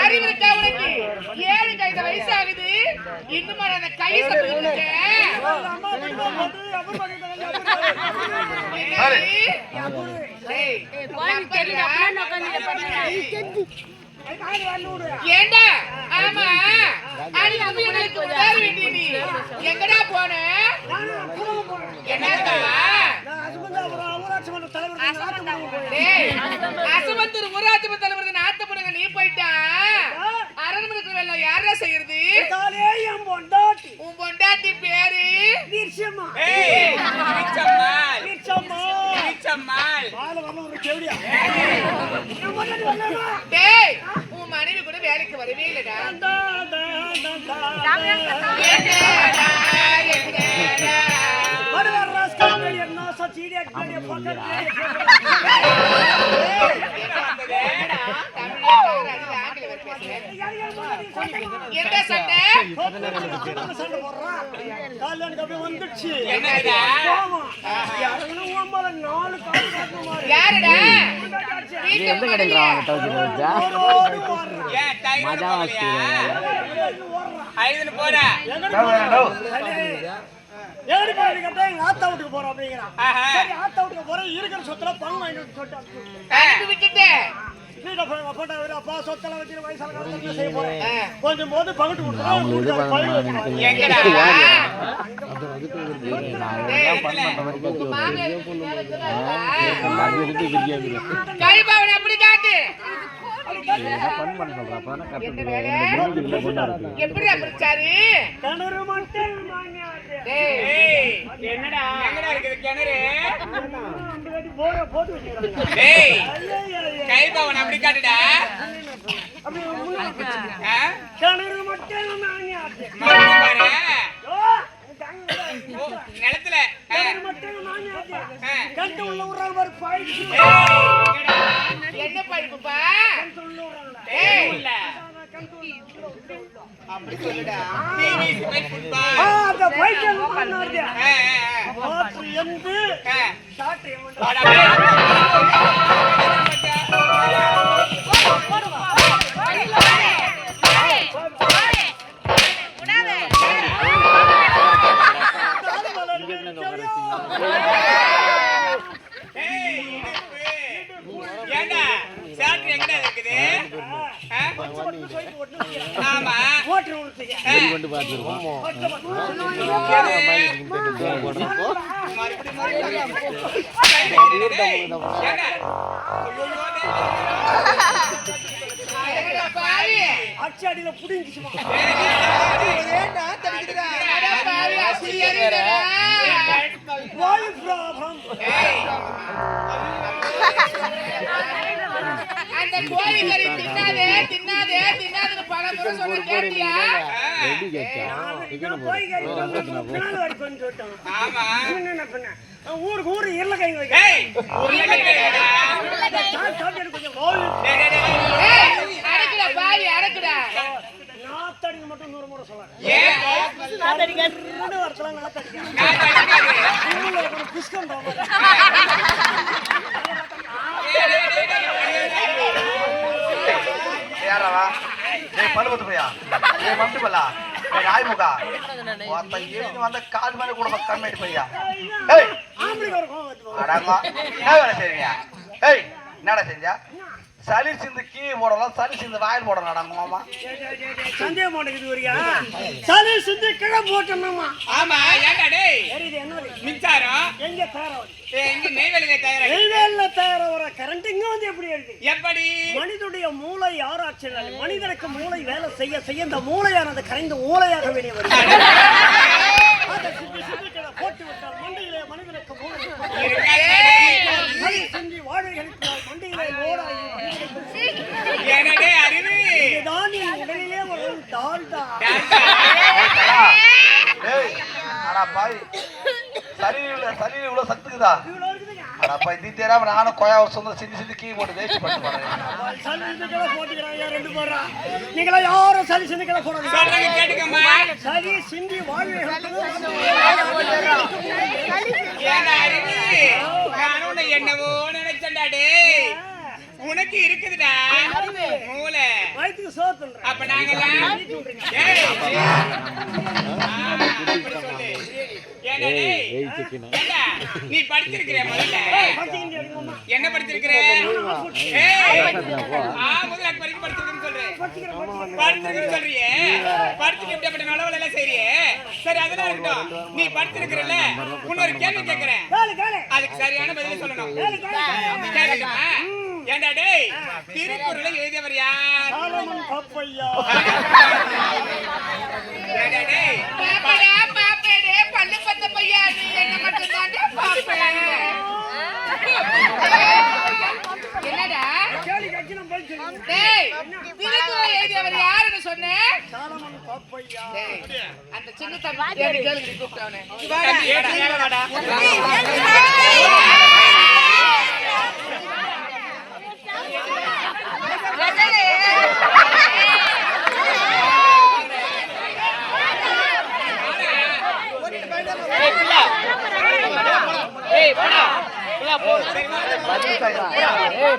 அறிவு உனக்கு? ஏழு கைது வயசு ஆகுது இன்னுமா அந்த கை? ஏய், ஏண்டா? ஆமா. அன்னைக்கு எங்களுக்கு உதவ வேண்டிய நீ எங்கடா போன? என்னக்கா டேய் அசமந்தூர் ஊராட்சி மன்ற தலைவருக்கு நாத்து போடுங்க. நீ போயிட்டா? அரண்மனைக்கு வேலை யாரா செய்யறது? உன் பொண்டாட்டி பேரு? ஏய், பிச்சம்மாள், பிச்சம்மாள். டேய் உன் வேலைக்கு வரவே இல்லடா. வந்துச்சு? நாலு கால் யாருடா? வீட்டு கடையில் போகலையா? ஐதுன்னு. ஏடி கேட்டா எங்க ஆத்தா வீட்டுக்கு போறோம் அப்படிங்கிறான். சரி ஆத்தா வீட்டுக்கு போறோம் இருக்கிற சொத்துல பணம் வாங்கிட்டு சொல்லிட்டு அப்பா சொத்தெல்லாம் வச்சு வயசான காலத்துல செய்ய போறேன். கொஞ்சம் போது இது கொடுத்துருவோம் அப்படி காட்டு. என்ன பண்ண பண்ண சொல்றேன் அப்ப தானே கரெக்ட் இல்லை பொண்ணா இருக்கு. எப்படி அப்படிச்சாரு கிணறு மட்டும் என்னடா? எங்கடா இருக்குது கிணறு? ஐயா. கைபவன் அப்படி காட்டுடா. கிணறு மட்டும் பாரு. நிலத்துல. கட்டு உள்ள விடுறாங்க பாரு, பாய்ச்சி. என்ன இல்ல. அப்படி சொல்லுடா அந்த மாற்று எந்து. சாட்டு எவன்டா? வாடா, வாடா. தாலி மலருக்கு தெரியும். ஏய், அச்சு அடியில பிராபம். அந்த கோழி கறி தின்னாதே தின்னாதே தின்னாதுன்னு பல முறை சொன்ன கேட்டியா பின்னால வரைக்கும் என்ன பண்ண? ஊருக்கு ஊரு இருளக்காய்ங்க வைக்க. பாய் அடக்குடா. நாத்தடிங்க மட்டும் நூறு முறை சொல்லலாம் ஏன்? நாத்தடிங்க மூணு வருஷம் நாத்தடிங்க. நாத்தடிங்க பிஸ்கம் யாரவா டேய் பழுவத்து பையா டேய் மம்பி பல்லா டேய் ராய்முகா. வாத்த ஏறி வந்த கால் மேல கூட கம்மிட்டு பையா ஏய். ஆம்பளை வர கோவத்துல அடங்க. என்ன வேலை செய்றீங்க? ஏய் என்னடா செஞ்சா? சளி சிந்து கீ போடலாம் சளி சிந்து வாயில் போடணும் அடங்க மாமா. டேய், டேய், டேய், டேய், சந்தேகம் மாட்டேங்குது வரியா சளி சிந்தி கிழ போட்டோம்மா ஆமா ஏண்டா டேய்? சரி இது என்ன? மின்சாரம். எங்க தயாராகுது? ஏய், இங்க நெய்வேலியில தயாராகி தயாராகிற கரண்ட் இங்க வந்து எப்படி எழுது எப்படி? மனிதனுடைய மூளை ஆராய்ச்சினால் மனிதனுக்கு மூளை வேலை செய்ய செய்ய இந்த மூளையானது கரைந்து ஊளையாக வெளியே வருகிறது அதை சிந்தி சிந்திக்கிற போட்டு விட்டால் மண்டையிலே மனிதனுக்கு மூளை சளி சிந்தி வாழை கழித்தால் மண்டையிலே லோடாகி என்னடே அறிவு இதுதான் என் உடலிலே வரும் டால்டா ஏய் அடா பாய் சளி சளி இவ்வளவு சத்துக்குதா இவ்வளவு இருக்குதுங்க அடப்பா இது தெரியாம நானும் கொயா சுந்தரம் சிந்தி கீ போட்டு வேஸ்ட் பண்ணிட்டு ரெண்டு நீங்களா யாரும் சரி சிந்துக்களை போடாதீங்க சொல்றேங்க கேட்டுக்கம்மா சிந்தி வாழ்வை என்னவோ நினைச்சேன்டா உனக்கு இருக்குதுடா மூளை வயிற்றுக்கு சோத்துன்றேன் அப்ப நாங்கெல்லாம் நீ படிச்சிருக்கிற முதல்ல. என்ன படிச்சிருக்கிற? முதல்ல வரைக்கும் படிச்சிருக்கேன்னு சொல்றேன் படிச்சிருக்கேன்னு சொல்றியே? படிச்சுட்டு எப்படிப்பட்ட நல்லவள எல்லாம் செய்றியே? சரி அதெல்லாம் இருக்கட்டும். நீ படிச்சிருக்கிறல்ல? இன்னொரு கேள்வி கேட்கிறேன் கேளு கேளு. அதுக்கு சரியான பதில் சொல்லணும். ஏண்டா டேய் திருக்குறளை எழுதியவர் யார்? ஏண்டா டேய் பாப்பேடே பல்லு பத்த பையா நீ என்ன மட்டும் தாண்டா பாப்பேன் என்னடா? டேய் திருக்குறள் எழுதியவர் யாருன்னு சொன்னேன் அந்த சின்ன தம்பி கூப்பிட்டவனே. வாடா.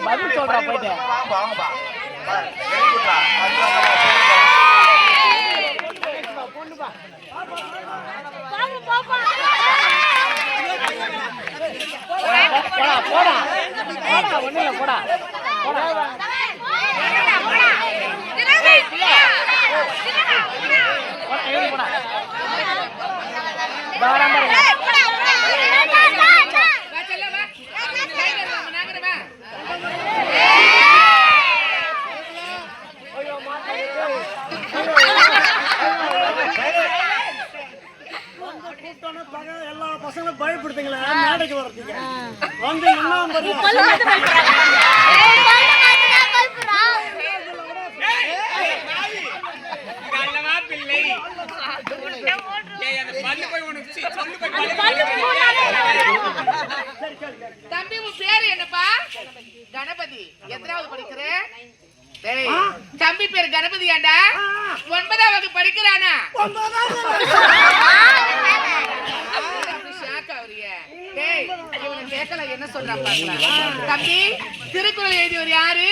பதில் சொல்றா போயிட்டு வாங்க போடா. வெரி பயப்படுத்துங்களே மேடைக்கு வர்றதுக்கு. வந்து என்ன தம்பி உன் பேரு என்னப்பா? கணபதி. எத்தனாவது படிக்கிற? தம்பி பேர் கணபதி ஏண்டா? ஒன்பதாம் வகுப்பு படிக்கிறானா அப்படி ஷாக் ஆகுறியே. டேய், இவனை கேட்கல, என்ன சொல்றான். தம்பி திருக்குறள் எழுதியவர் யாரு?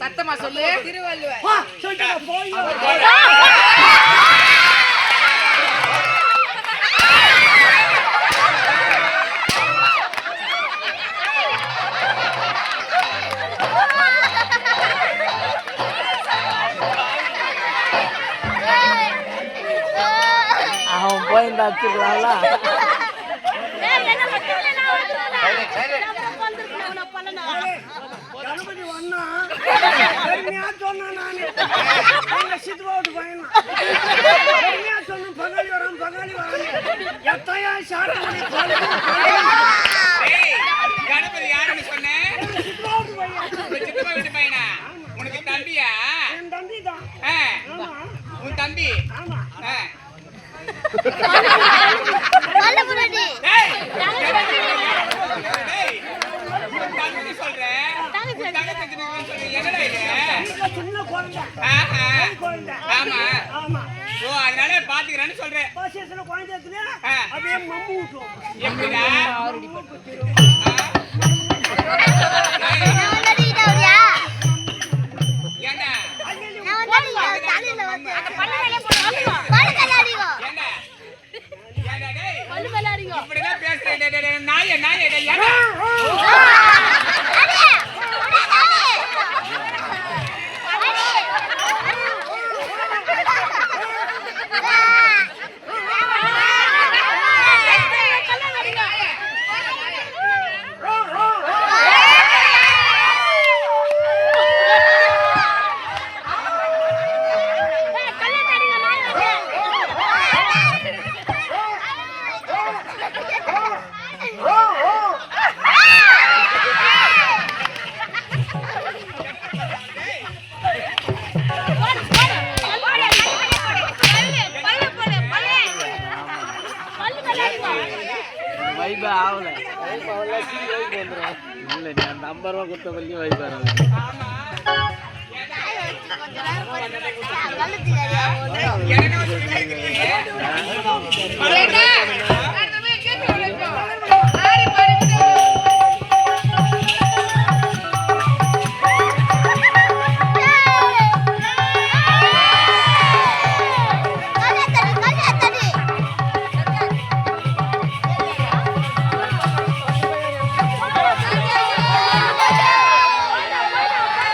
சத்தமா சொல்லு. திருவள்ளுவர். போய் அவன் போயிருந்தா வச்சுக்கலாம்ல கணபதி வந்தா பெருமையா சொன்னேன் நானு எங்க சித்துவாவுக்கு பையனா பெருமையா சொன்னேன் பங்காளி வரான் பங்காளி வரான் எத்தையா ஷார்ட் பண்ணி ஏய், கணபதி யாருன்னு சொன்னேன் சித்துவாவுக்கு பையன் உங்க சித்தப்பா வீட்டு பையனா உனக்கு தம்பியா என் தம்பி தான் ஆ, ஆமா உன் தம்பி ஆமா ஆ. நல்லபடி டேய், டேய், உன் தம்பின்னு சொல்றேன். உன் தங்கச்சி வச்சிருக்கேன்னு சொல்றேன். என்னடா இது? வீட்டுல சின்ன குழந்தை ஆஹா. குழந்தை ஆமா. ஆமா ஓ, அதனால பாத்துக்கிறேன்னு சொல்றேன். குழந்தை. அப்படியே மம்மு விட்டுரும் எப்படிடா? ஏண்டா? ஏண்டா? ஆகல இல்லை நீ அந்த ஐம்பது பள்ளி வைப்பாரு எனக்கு